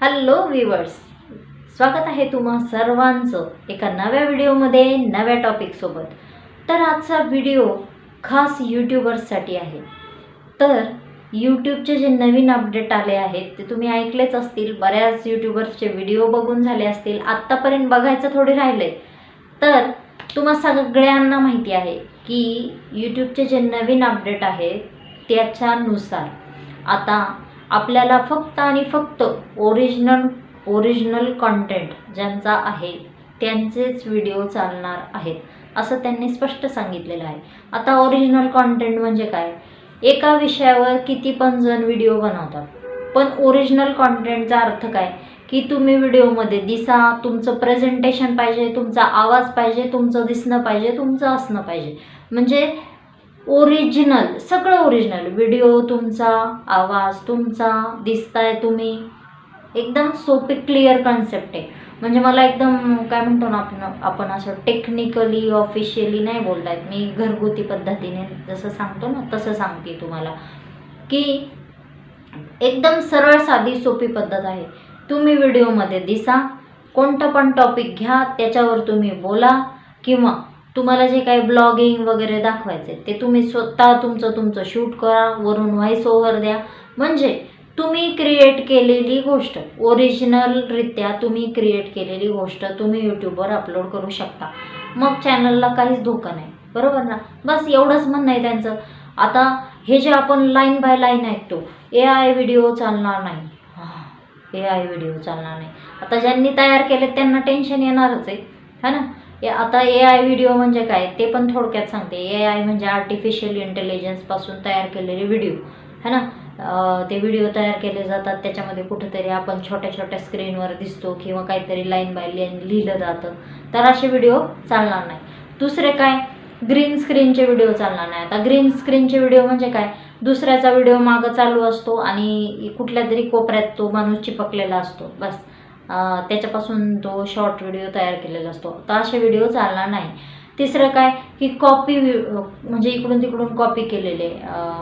Hello viewers स्वागत आहे तुम्हा सर्वांचं एका नव्या व्हिडिओमध्ये नव्या टॉपिकसोबत तर आजचा व्हिडिओ खास यूट्यूबर्ससाठी आहे. तर यूट्यूबचे जे नवीन अपडेट आले आहेत ते तुम्ही ऐकलेच असतील. बऱ्याच यूट्यूबर्सचे व्हिडिओ बघून झाले असतील. आत्तापर्यंत बघायचं थोडे राहिले तर तुम्हा सगळ्यांना माहिती आहे की यूट्यूबचे जे नवीन अपडेट आहेत त्याच्यानुसार आता आपल्याला फक्त आणि फक्त ओरिजिनल ओरिजिनल कॉन्टेंट ज्यांचा आहे त्यांचेच व्हिडिओ चालणार आहेत असं त्यांनी स्पष्ट सांगितलेलं आहे. आता ओरिजिनल कॉन्टेंट म्हणजे काय? एका विषयावर किती पण जण व्हिडिओ बनवतात पण ओरिजिनल कॉन्टेंटचा अर्थ काय? की तुम्ही व्हिडिओमध्ये दिसा तुमचं प्रेझेंटेशन पाहिजे तुमचा आवाज पाहिजे तुमचं दिसणं पाहिजे तुमचं असणं पाहिजे. म्हणजे ओरिजिनल सगळं ओरिजिनल व्हिडिओ तुमचा आवाज तुमचा दिसताय तुम्ही. एकदम सोपी क्लिअर कन्सेप्ट आहे. म्हणजे मला एकदम काय म्हणतो ना आपण आपण असं टेक्निकली ऑफिशियली नाही बोलतायत. मी घरगुती पद्धतीने जसं सांगतो ना तसं सांगते तुम्हाला. की एकदम सरळ साधी सोपी पद्धत आहे. तुम्ही व्हिडिओमध्ये दिसा कोणतं पण टॉपिक घ्या त्याच्यावर तुम्ही बोला किंवा तुम्हाला जे काही ब्लॉगिंग वगैरे दाखवायचे ते तुम्ही स्वतः तुमचं तुमचं शूट करा वरून व्हॉइस ओव्हर द्या. म्हणजे तुम्ही क्रिएट केलेली गोष्ट ओरिजिनलरित्या तुम्ही क्रिएट केलेली गोष्ट तुम्ही यूट्यूबवर अपलोड करू शकता. मग चॅनलला काहीच धोका नाही. बरोबर ना? बस एवढंच म्हणणं आहे त्यांचं. आता हे जे आपण लाईन बाय लाईन ऐकतो ए आय व्हिडिओ चालणार नाही. ए आय व्हिडिओ चालणार नाही. आता ज्यांनी तयार केले त्यांना टेन्शन येणारच आहे. है ना? आता ए आय व्हिडिओ म्हणजे काय? ते पण थोडक्यात सांगते. ए आय म्हणजे आर्टिफिशियल इंटेलिजन्सपासून तयार केलेले व्हिडिओ है ना? ते व्हिडिओ तयार केले जातात. त्याच्यामध्ये कुठंतरी आपण छोट्या छोट्या स्क्रीनवर दिसतो किंवा काहीतरी लाईन बाय लाईन लिहिलं जातं. तर असे व्हिडिओ चालणार नाही. दुसरे काय? ग्रीन स्क्रीनचे व्हिडिओ चालणार नाही. आता ग्रीन स्क्रीनचे व्हिडिओ म्हणजे काय? दुसऱ्याचा व्हिडिओ मागं चालू असतो आणि कुठल्या तरी कोपऱ्यात तो माणूस चिपकलेला असतो. बस. त्याच्यापासून तो शॉर्ट व्हिडिओ तयार केलेला असतो. तर असे व्हिडिओ चालणार नाही. तिसरं काय? की कॉपी म्हणजे इकडून तिकडून कॉपी केलेले.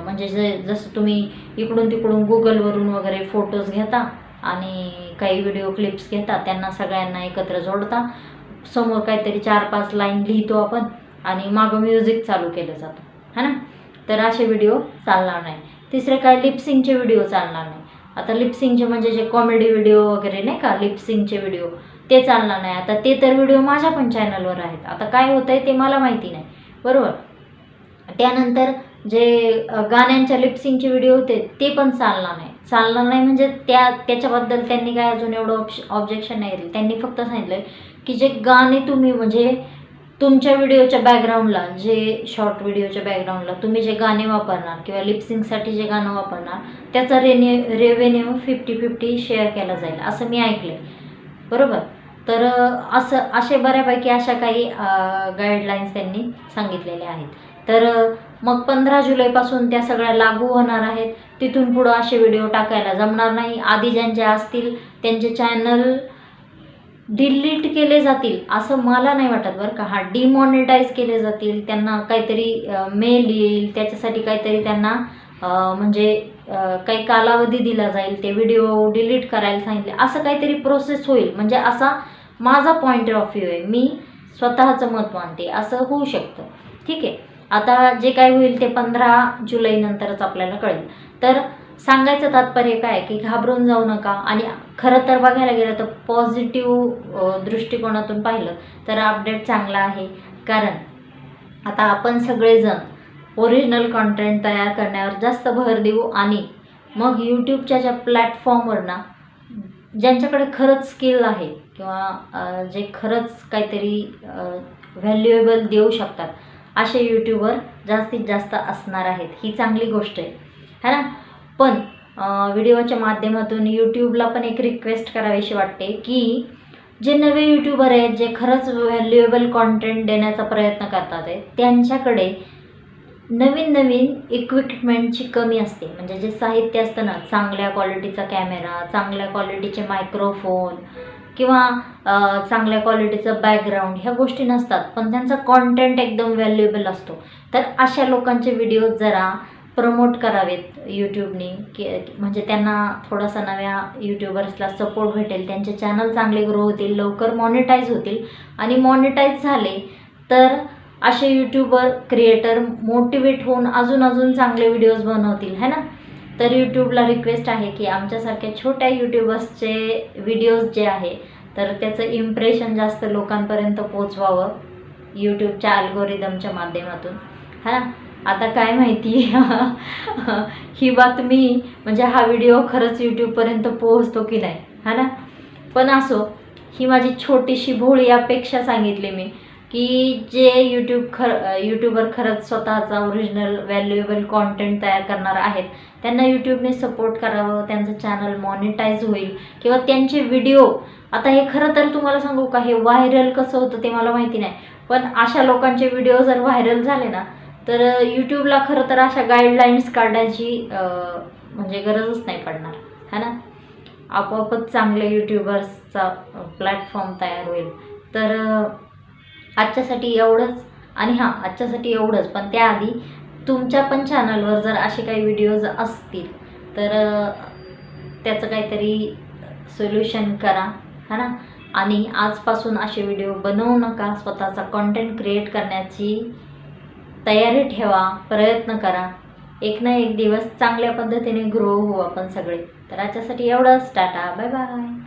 म्हणजे जे जसं तुम्ही इकडून तिकडून गुगलवरून वगैरे फोटोज घेता आणि काही व्हिडिओ क्लिप्स घेता त्यांना सगळ्यांना एकत्र जोडता. समोर काहीतरी चार पाच लाईन लिहितो आपण आणि मागं म्युझिक चालू केलं जातं. है ना? तर असे व्हिडिओ चालणार नाही. तिसरे काय? लिप्सिंगचे व्हिडिओ चालणार नाही. आता लिपसिंगचे म्हणजे जे कॉमेडी व्हिडिओ वगैरे नाही का लिपसिंगचे व्हिडिओ ते चालणार नाही. आता ते तर व्हिडिओ माझ्या पण चॅनलवर आहेत. आता काय होतं आहे ते मला माहिती नाही. बरोबर? त्यानंतर जे गाण्यांच्या लिपसिंगचे व्हिडिओ होते ते पण चालणार नाही. चालणार नाही म्हणजे त्या त्याच्याबद्दल त्यांनी काय अजून एवढं ऑप्श ऑब्जेक्शन नाही दिलं. त्यांनी फक्त सांगितलं की जे गाणे तुम्ही म्हणजे तुमच्या व्हिडिओच्या बॅकग्राऊंडला जे शॉर्ट व्हिडिओच्या बॅकग्राऊंडला तुम्ही जे गाणे वापरणार किंवा लिपसिंगसाठी जे गाणं वापरणार त्याचा रेने रेव्हेन्यू फिफ्टी फिफ्टी शेअर केला जाईल असं मी ऐकलं बरोबर? तर असं असे बऱ्यापैकी अशा काही गाईडलाईन्स त्यांनी सांगितलेल्या आहेत. तर मग पंधरा जुलैपासून त्या सगळ्या लागू होणार आहेत. तिथून पुढं असे व्हिडिओ टाकायला जमणार नाही. आधी ज्यांचे असतील त्यांचे चॅनल डिलीट केले जातील असं मला नाही वाटत बरं का. हा डिमॉनिटाईज केले जातील त्यांना काहीतरी मेल येईल त्याच्यासाठी काहीतरी त्यांना म्हणजे काही कालावधी दिला जाईल ते व्हिडिओ डिलीट करायला सांगितले. असं काहीतरी प्रोसेस होईल. म्हणजे असा माझा पॉईंट ऑफ व्ह्यू आहे. मी स्वतःचं मत मानते असं होऊ शकतं. ठीक आहे. आता जे काय होईल ते पंधरा जुलैनंतरच आपल्याला कळेल. तर सांगायचं तात्पर्य काय की घाबरून जाऊ नका आणि खरं तर बघायला गेलं तर पॉझिटिव्ह दृष्टिकोनातून पाहिलं तर अपडेट चांगला आहे. कारण आता आपण सगळेजण ओरिजिनल कॉन्टेंट तयार करण्यावर जास्त भर देऊ आणि मग यूट्यूबच्या ज्या प्लॅटफॉर्मवर ना ज्यांच्याकडे खरंच स्किल आहे किंवा जे खरंच काहीतरी व्हॅल्युएबल देऊ शकतात असे यूट्यूबर जास्तीत जास्त असणार आहेत. ही चांगली गोष्ट आहे. है ना? पण व्हिडिओच्या माध्यमातून यूट्यूबला पण एक रिक्वेस्ट करावीशी वाटते की जे नवे यूट्यूबर आहेत जे खरंच व्हॅल्युएबल कॉन्टेंट देण्याचा प्रयत्न करतात आहे त्यांच्याकडे नवीन नवीन इक्विपमेंटची कमी असते. म्हणजे जे साहित्य असतं ना चांगल्या क्वालिटीचा कॅमेरा चांगल्या क्वालिटीचे मायक्रोफोन किंवा चांगल्या क्वालिटीचं बॅकग्राऊंड ह्या गोष्टी नसतात. पण त्यांचा कॉन्टेंट एकदम व्हॅल्युएबल असतो. तर अशा लोकांचे व्हिडिओ जरा प्रमोट करावेत यूट्यूबने की म्हणजे त्यांना थोडासा नव्या यूट्यूबर्सला सपोर्ट भेटेल त्यांचे चॅनल चांगले ग्रो होतील लवकर मॉनिटाईज होतील. आणि मॉनिटाईज झाले तर असे यूट्यूबर क्रिएटर मोटिवेट होऊन अजून अजून चांगले व्हिडिओज बनवतील है ना? तर यूट्यूबला रिक्वेस्ट आहे की आमच्यासारख्या छोट्या यूट्यूबर्सचे व्हिडिओज जे आहे तर त्याचं इम्प्रेशन जास्त लोकांपर्यंत पोचवावं यूट्यूबच्या अल्गोरिदमच्या माध्यमातून है ना? आता काय माहिती ही बातमी म्हणजे हा व्हिडिओ खरंच यूट्यूबपर्यंत पोहोचतो की नाही हा ना? पण असो ही माझी छोटीशी भोळी अपेक्षा सांगितली मी की जे यूट्यूब खर यूट्यूबर खरंच स्वतःचा ओरिजिनल व्हॅल्युएबल कॉन्टेंट तयार करणार आहेत त्यांना यूट्यूबने सपोर्ट करावं त्यांचं चॅनल मॉनिटाईज होईल किंवा त्यांचे व्हिडिओ आता हे खरं तर तुम्हाला सांगू का हे व्हायरल कसं होतं ते मला माहिती नाही पण अशा लोकांचे व्हिडिओ जर व्हायरल झाले ना तर यूट्यूबला खरं तर अशा गाईडलाईन्स काढण्याची म्हणजे गरजच नाही पडणार है ना? आपोआपच चांगले यूट्यूबर्सचा प्लॅटफॉर्म तयार होईल. तर आजच्यासाठी एवढंच. आणि हां आजच्यासाठी एवढंच. पण त्याआधी तुमच्या पण चॅनलवर जर असे काही व्हिडिओज असतील तर त्याचं काहीतरी सोल्युशन करा है ना? आणि आजपासून असे व्हिडिओ बनवू नका. स्वतःचा कंटेंट क्रिएट करण्याची तयारी ठेवा प्रयत्न करा. एक ना एक दिवस चांगल्या पद्धतीने ग्रो होऊ आपण सगळे. तर याच्यासाठी एवढंच. टाटा. Bye bye.